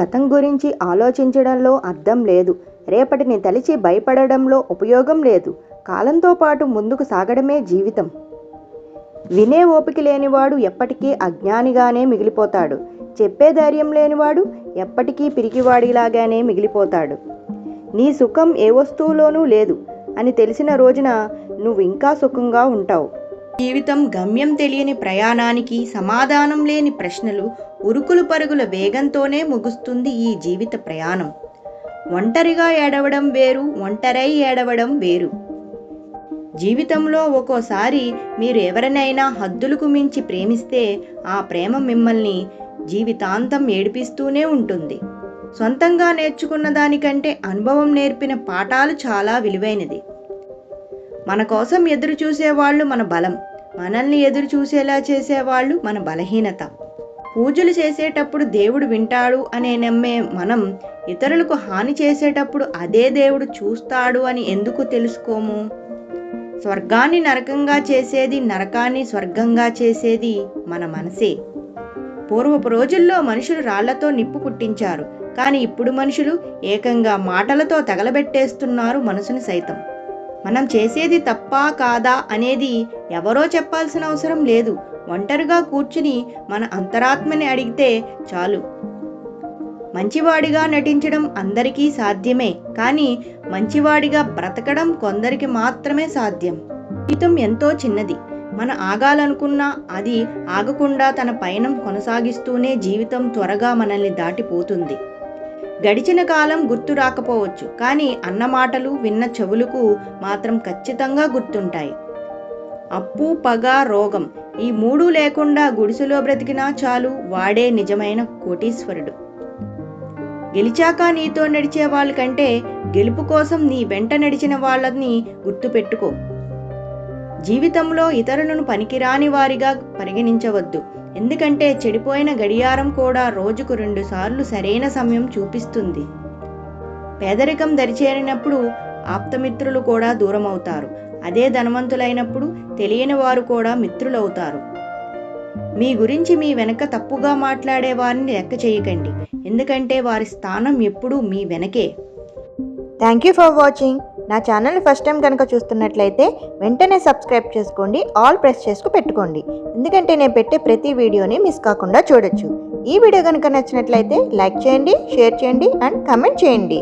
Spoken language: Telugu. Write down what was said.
గతం గురించి ఆలోచించడంలో అర్థం లేదు. రేపటిని తలిచి భయపడడంలో ఉపయోగం లేదు. కాలంతో పాటు ముందుకు సాగడమే జీవితం. వినే ఓపిక లేనివాడు ఎప్పటికీ అజ్ఞానిగానే మిగిలిపోతాడు. చెప్పే ధైర్యం లేనివాడు ఎప్పటికీ పిరికివాడిలాగానే మిగిలిపోతాడు. నీ సుఖం ఏ వస్తువులోనూ లేదు. అని తెలిసిన రోజున నువ్వు ఇంకా సుఖంగా ఉంటావు. జీవితం గమ్యం తెలియని ప్రయాణానికి సమాధానం లేని ప్రశ్నలు ఉరుకులు పరుగుల వేగంతోనే ముగుస్తుంది ఈ జీవిత ప్రయాణం. ఒంటరిగా ఏడవడం వేరు ఒంటరై ఏడవడం వేరు. జీవితంలో ఒక్కోసారి మీరు ఎవరినైనా హద్దులకు మించి ప్రేమిస్తే ఆ ప్రేమ మిమ్మల్ని జీవితాంతం ఏడిపిస్తూనే ఉంటుంది. సొంతంగా నేర్చుకున్న దానికంటే అనుభవం నేర్పిన పాఠాలు చాలా విలువైనది. మన కోసం ఎదురు చూసేవాళ్ళు మన బలం. మనల్ని ఎదురు చూసేలా చేసేవాళ్ళు మన బలహీనత. పూజలు చేసేటప్పుడు దేవుడు వింటాడు అనే నమ్మే మనం ఇతరులకు హాని చేసేటప్పుడు అదే దేవుడు చూస్తాడు అని ఎందుకు తెలుసుకోము? స్వర్గాన్ని నరకంగా చేసేది నరకాన్ని స్వర్గంగా చేసేది మన మనసే. పూర్వపు రోజుల్లో మనుషులు రాళ్ళతో నిప్పు పుట్టించారు కానీ ఇప్పుడు మనుషులు ఏకంగా మాటలతో తగలబెట్టేస్తున్నారు మనసుని సైతం. మనం చేసేది తప్పా కాదా అనేది ఎవరో చెప్పాల్సిన అవసరం లేదు. ఒంటరిగా కూర్చుని మన అంతరాత్మని అడిగితే చాలు. మంచివాడిగా నటించడం అందరికీ సాధ్యమే కానీ మంచివాడిగా బ్రతకడం కొందరికి మాత్రమే సాధ్యం. జీవితం ఎంతో చిన్నది. మన ఆగాలనుకున్నా అది ఆగకుండా తన పయనం కొనసాగిస్తూనే జీవితం త్వరగా మనల్ని దాటిపోతుంది. గడిచిన కాలం గుర్తు రాకపోవచ్చు కానీ అన్నమాటలు విన్న చెవులకు మాత్రం ఖచ్చితంగా గుర్తుంటాయి. అప్పు పగ రోగం ఈ మూడు లేకుండా గుడిసెలో బ్రతికినా చాలు వాడే నిజమైన కోటీశ్వరుడు. గెలిచాక నీతో నడిచే వాళ్ళకంటే గెలుపు కోసం నీ వెంట నడిచిన వాళ్ళని గుర్తుపెట్టుకో. జీవితంలో ఇతరులను పనికిరాని వారిగా పరిగణించవద్దు. ఎందుకంటే చెడిపోయిన గడియారం కూడా రోజుకు రెండు సార్లు సరైన సమయం చూపిస్తుంది. పేదరికం దరిచేరినప్పుడు ఆప్తమిత్రులు కూడా దూరం అవుతారు అదే ధనవంతులైనప్పుడు తెలియని వారు కూడా మిత్రులవుతారు. మీ గురించి మీ వెనక తప్పుగా మాట్లాడే వారిని లెక్క చేయకండి. ఎందుకంటే వారి స్థానం ఎప్పుడూ మీ వెనకే. థ్యాంక్ యూ ఫర్ వాచింగ్ నా ఛానల్ ఫస్ట్ టైం కనుక చూస్తున్నట్లయితే వెంటనే సబ్స్క్రైబ్ చేసుకోండి ఆల్ ప్రెస్ చేసుకు పెట్టుకోండి. ఎందుకంటే నేను పెట్టే ప్రతి వీడియోని మిస్ కాకుండా చూడొచ్చు. ఈ వీడియో కనుక నచ్చినట్లయితే లైక్ చేయండి షేర్ చేయండి అండ్ కమెంట్ చేయండి.